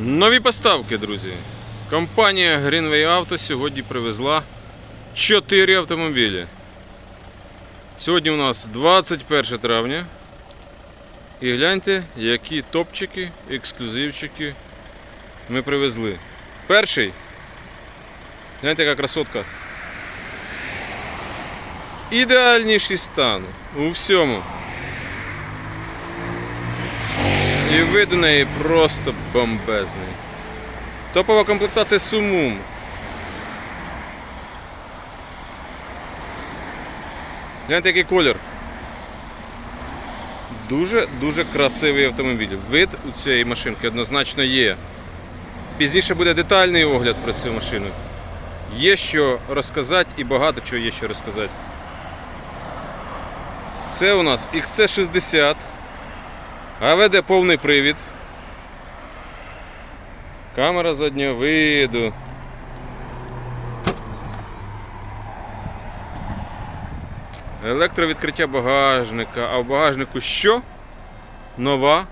Нові поставки, друзі. Компанія Greenway Auto сьогодні привезла 4 автомобілі. Сьогодні у нас 21 травня. І гляньте, які топчики, ексклюзивчики ми привезли. Перший. Гляньте, яка красотка. Ідеальніший стан у всьому. І вид у неї просто бомбезний. Топова комплектація Сумум. Гляньте, який колір. Дуже-дуже красивий автомобіль. Вид у цієї машинки однозначно є. Пізніше буде детальний огляд про цю машину. Є що розказати і багато чого є що розказати. Це у нас XC60. АВД повний привід. Камера заднього виду. Електровідкриття багажника. А в багажнику що? Нова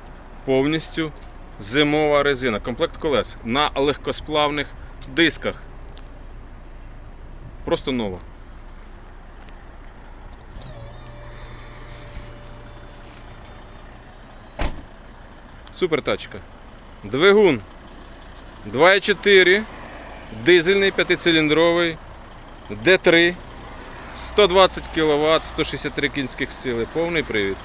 повністю зимова резина. Комплект колес на легкосплавних дисках. Просто нова. Супер тачка. Двигун. 2,4, дизельний п'ятициліндровий, D3, 120 кВт, 163 кінських сили, повний привід.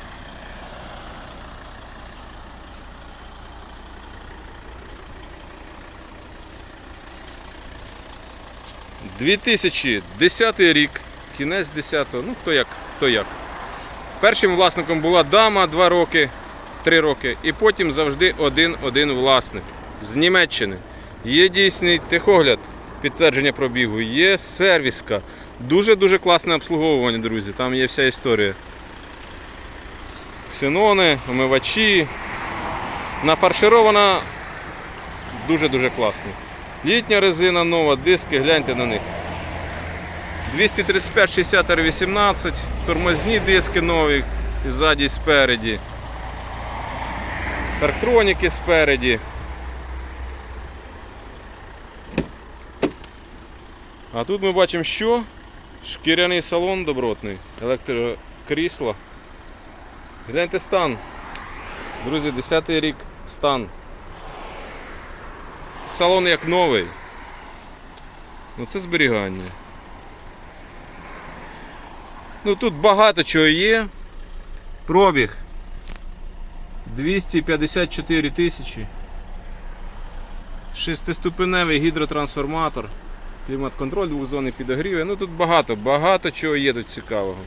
«2010 рік, кінець 10-го, ну хто як, хто як. Першим власником була дама 2 роки, 3 роки, і потім завжди один-один власник з Німеччини. Є дійсний техогляд, підтвердження пробігу, є сервіска. Дуже-дуже класне обслуговування, друзі. Там є вся історія. Ксенони, омивачі. Нафарширована дуже-дуже класно. Літня резина нова, диски, гляньте на них. 235 60 R18, тормозні диски нові, ззаді, і спереді. Парктроніки спереді. А тут ми бачимо, що шкіряний салон добротний, електрокрісло. Гляньте стан. Друзі, 10 рік стан. Салон як новий. Ну це зберігання. Ну тут багато чого є. Пробіг 254 тисячі. Шестиступеневий гідротрансформатор. Клімат-контроль, двохзонний підогріви. Ну тут багато, багато чого є тут цікавого.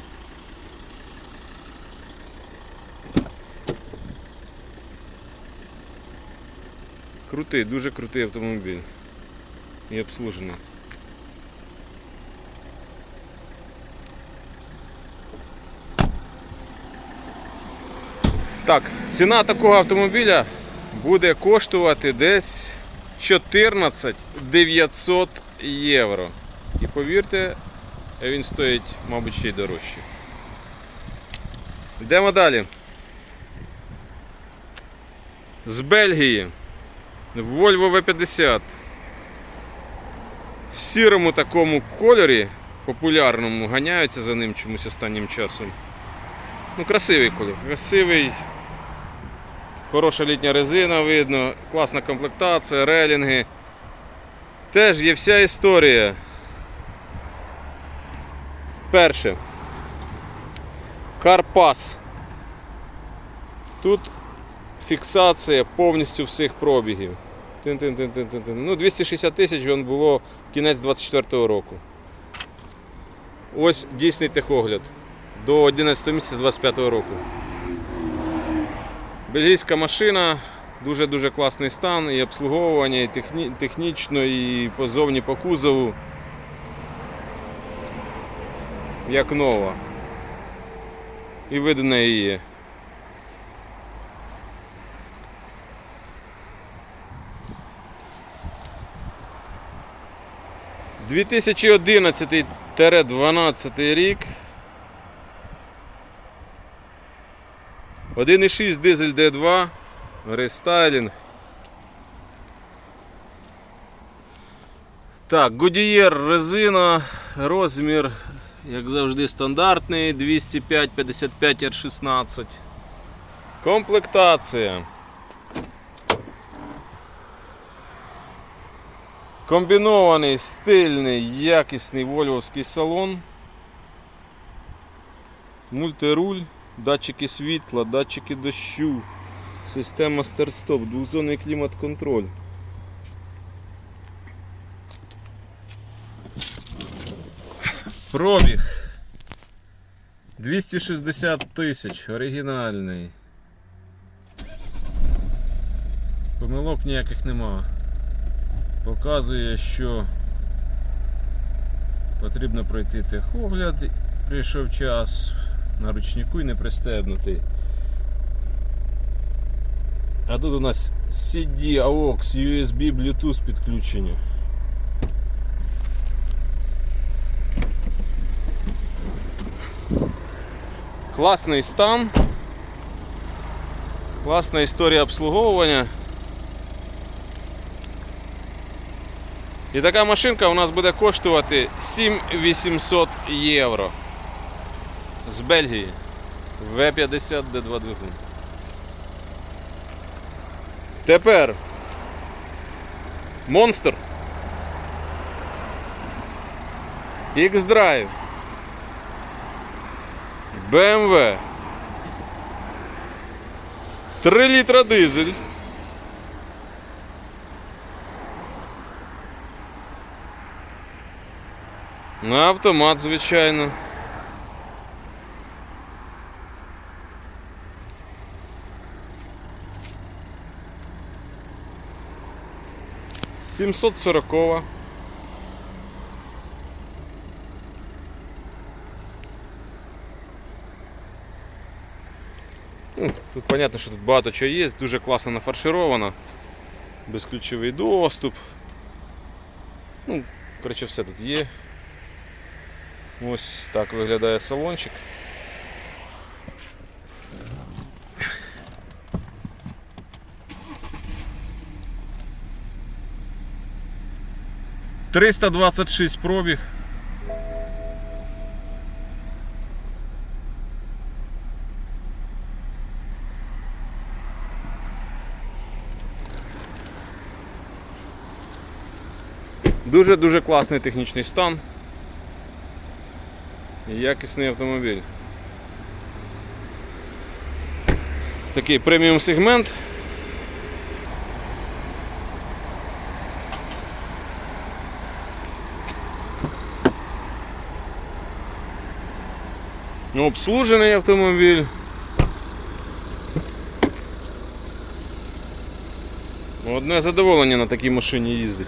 Крутий, дуже крутий автомобіль. І обслужений. Так, ціна такого автомобіля буде коштувати десь 14 900 євро. І повірте, він стоїть, мабуть, ще й дорожче. Йдемо далі. З Бельгії. Volvo V50. В сірому такому кольорі, популярному, ганяються за ним чомусь останнім часом. Ну, красивий колір, красивий. Хороша літня резина видно, класна комплектація, релінги. Теж є вся історія. Перше. Карпас. Тут фіксація повністю всіх пробігів. Тин-тин-тин-тин-тин. Ну, 260 тисяч він було кінець 24-го року. Ось дійсний техогляд до 11 місяця 25-го року. Бельгійська машина, дуже-дуже класний стан, і обслуговування, і техні... технічно, і позовні по кузову. Як нова. І вид у неї є. Дві тисячі 11-12 рік. 1,6 дизель D2, рестайлінг. Так, Goodyear резина, розмір, як завжди, стандартний 205 55 R16. Комплектація. Комбінований, стильний, якісний вольвовський салон. Мультируль, датчики світла, датчики дощу, система старт-стоп, двохзонний клімат-контроль. Пробіг 260 тисяч, оригінальний. Помилок ніяких нема. Показує, що потрібно пройти техогляд, прийшов час на ручнику і не пристебнутий. А тут у нас CD, AUX, USB, Bluetooth підключення. Класний стан. Класна історія обслуговування. І така машинка у нас буде коштувати 7800 євро. З Бельгії. В50 Д2 двигун. Тепер Монстр. X-Drive. BMW. 3 літра дизель. На автомат, звичайно. Сімсот сорокова. Ну, Тут понятно, що тут багато чого є, дуже класно нафаршировано. Безключовий доступ. Ну, коротше, все тут є. Ось так виглядає салончик. Триста двадцять шість пробіг. Дуже-дуже класний технічний стан. І якісний автомобіль. Такий преміум сегмент. Ну, Обслужений автомобіль. Одне задоволення на такій машині їздить.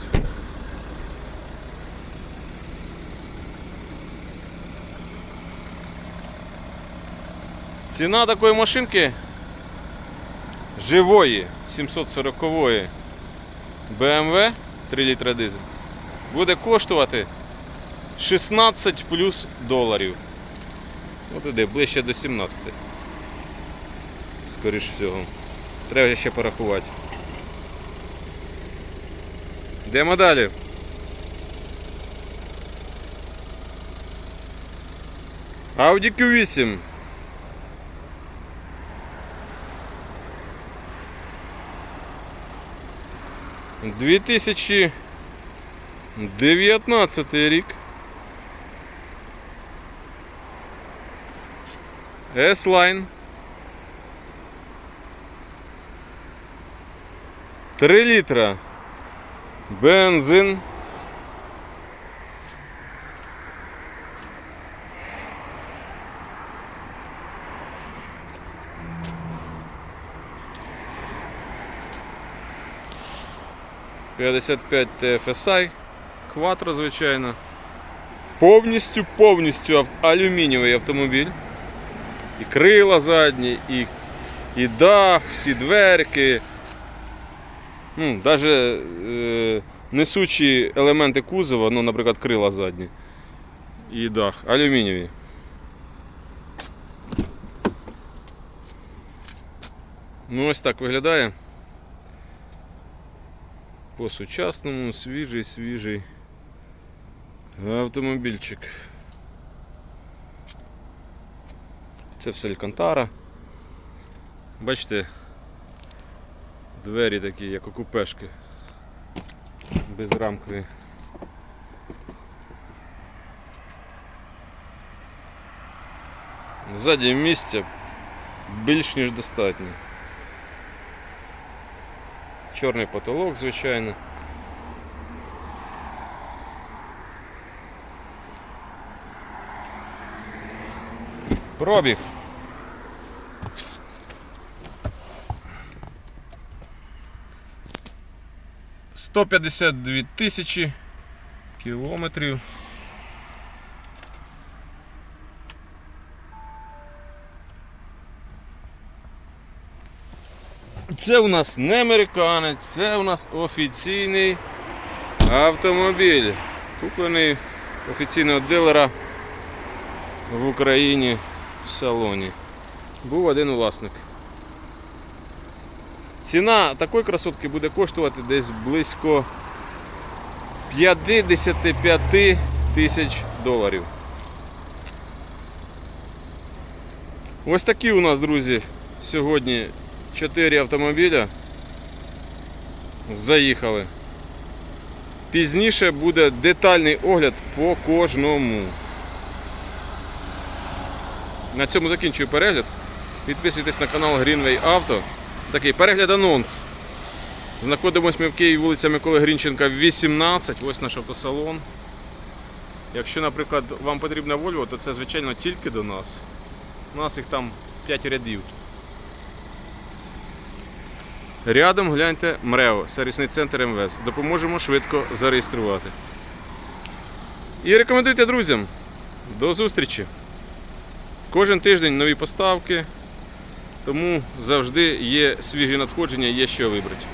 Ціна такої машинки живої 740-ї BMW 3 літра дизель буде коштувати 16 плюс доларів. От іде ближче до 17. Скоріш всього. Треба ще порахувати. Йдемо далі. Audi Q8. Дві тисячі дев'ятнадцятий рік. S-Line. Три літра. Бензин. П'ятдесят п'ять TFSI. Кватро, звичайно. Повністю, повністю ав- алюмінієвий автомобіль. І крила задні, і, і дах, всі дверки. Ну, навіть е, несучі елементи кузова, ну, наприклад, крила задні. І дах. Алюмінієві. Ну, ось так виглядає. По сучасному, свіжий, свіжий Автомобільчик. Це все Алькантара. Бачите, двері такі, як у купешки. Безрамкові. Ззаді місця більш ніж достатньо. Чорний потолок, звичайно. Пробіг. Сто п'ятдесят дві тисячі кілометрів. Це у нас не американець, це у нас офіційний автомобіль, куплений офіційного дилера в Україні в салоні. Був один власник. Ціна такої красотки буде коштувати десь близько 55 тисяч доларів. Ось такі у нас, друзі, сьогодні 4 автомобіля заїхали. Пізніше буде детальний огляд по кожному. На цьому закінчую перегляд. Підписуйтесь на канал Greenway Auto. Такий перегляд анонс. Знаходимось ми в Києві вулиця Миколи Грінченка, 18. Ось наш автосалон. Якщо, наприклад, вам потрібна Volvo, то це, звичайно, тільки до нас. У нас їх там 5 рядів. Рядом гляньте МРЕО, сервісний центр МВС. Допоможемо швидко зареєструвати. І рекомендуйте друзям. До зустрічі! Кожен тиждень нові поставки, тому завжди є свіжі надходження, є що вибрати.